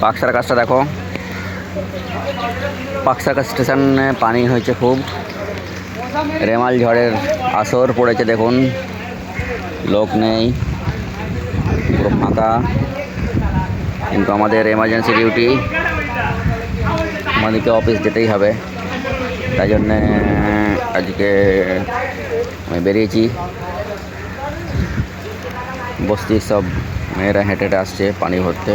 পাকসার কাজটা দেখো। পাকসার কাজ স্টেশনে পানি হয়েছে খুব। রেমাল ঝড়ের আসর পড়েছে দেখুন। লোক নেই। পুরো ফাঁকা। কিন্তু আমাদের এমার্জেন্সি ডিউটি আমাদেরকে অফিস যেতেই হবে। তাই জন্যে আজকে আমি বেরিয়েছি। বস্তির সব মেয়েরা হেঁটে হেঁটে আসছে পানি ভরতে।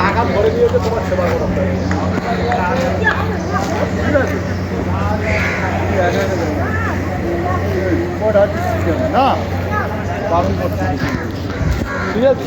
টাকা ভরে দিয়েছে তোমার সেবা করতে বারণ করছে। ঠিক আছে?